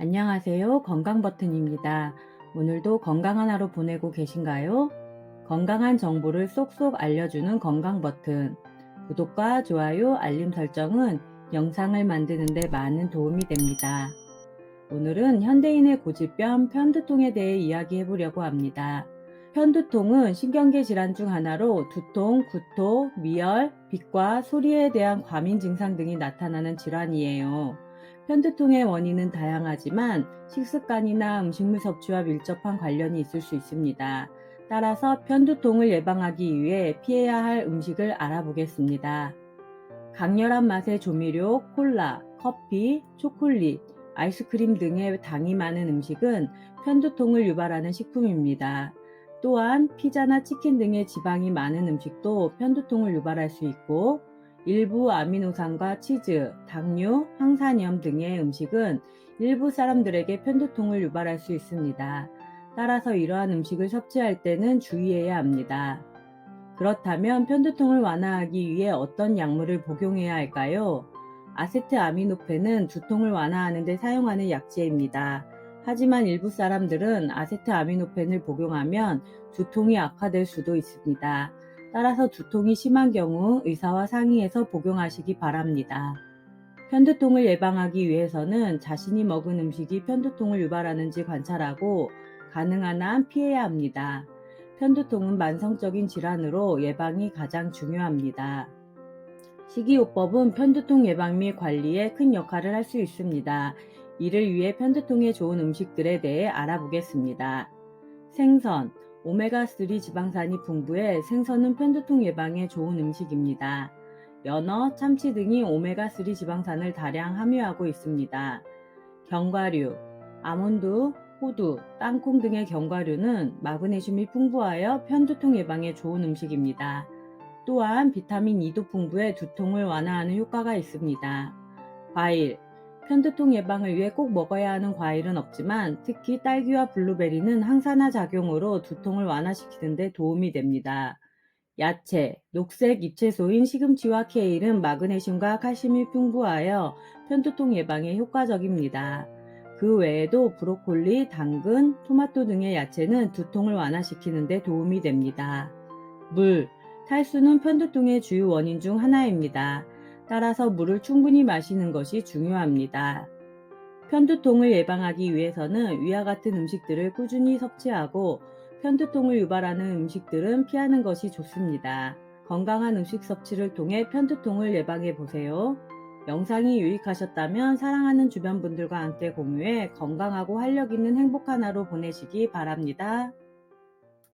안녕하세요. 건강 버튼입니다. 오늘도 건강한 하루 보내고 계신가요? 건강한 정보를 쏙쏙 알려주는 건강 버튼. 구독과 좋아요, 알림 설정은 영상을 만드는데 많은 도움이 됩니다. 오늘은 현대인의 고질병 편두통에 대해 이야기해 보려고 합니다. 편두통은 신경계 질환 중 하나로 두통, 구토, 미열, 빛과 소리에 대한 과민 증상 등이 나타나는 질환이에요. 편두통의 원인은 다양하지만 식습관이나 음식물 섭취와 밀접한 관련이 있을 수 있습니다. 따라서 편두통을 예방하기 위해 피해야 할 음식을 알아보겠습니다. 강렬한 맛의 조미료, 콜라, 커피, 초콜릿, 아이스크림 등의 당이 많은 음식은 편두통을 유발하는 식품입니다. 또한 피자나 치킨 등의 지방이 많은 음식도 편두통을 유발할 수 있고 일부 아미노산과 치즈, 당류, 항산염 등의 음식은 일부 사람들에게 편두통을 유발할 수 있습니다. 따라서 이러한 음식을 섭취할 때는 주의해야 합니다. 그렇다면 편두통을 완화하기 위해 어떤 약물을 복용해야 할까요? 아세트아미노펜은 두통을 완화하는 데 사용하는 약제입니다. 하지만 일부 사람들은 아세트아미노펜을 복용하면 두통이 악화될 수도 있습니다. 따라서 두통이 심한 경우 의사와 상의해서 복용하시기 바랍니다. 편두통을 예방하기 위해서는 자신이 먹은 음식이 편두통을 유발하는지 관찰하고 가능한 한 피해야 합니다. 편두통은 만성적인 질환으로 예방이 가장 중요합니다. 식이요법은 편두통 예방 및 관리에 큰 역할을 할 수 있습니다. 이를 위해 편두통에 좋은 음식들에 대해 알아보겠습니다. 생선, 오메가3 지방산이 풍부해 생선은 편두통 예방에 좋은 음식입니다. 연어, 참치 등이 오메가3 지방산을 다량 함유하고 있습니다. 견과류, 아몬드, 호두, 땅콩 등의 견과류는 마그네슘이 풍부하여 편두통 예방에 좋은 음식입니다. 또한 비타민 E도 풍부해 두통을 완화하는 효과가 있습니다. 과일, 편두통 예방을 위해 꼭 먹어야 하는 과일은 없지만 특히 딸기와 블루베리는 항산화 작용으로 두통을 완화시키는 데 도움이 됩니다. 야채, 녹색 잎채소인 시금치와 케일은 마그네슘과 칼슘이 풍부하여 편두통 예방에 효과적입니다. 그 외에도 브로콜리, 당근, 토마토 등의 야채는 두통을 완화시키는 데 도움이 됩니다. 물, 탈수는 편두통의 주요 원인 중 하나입니다. 따라서 물을 충분히 마시는 것이 중요합니다. 편두통을 예방하기 위해서는 위와 같은 음식들을 꾸준히 섭취하고 편두통을 유발하는 음식들은 피하는 것이 좋습니다. 건강한 음식 섭취를 통해 편두통을 예방해 보세요. 영상이 유익하셨다면 사랑하는 주변 분들과 함께 공유해 건강하고 활력 있는 행복한 하루 보내시기 바랍니다.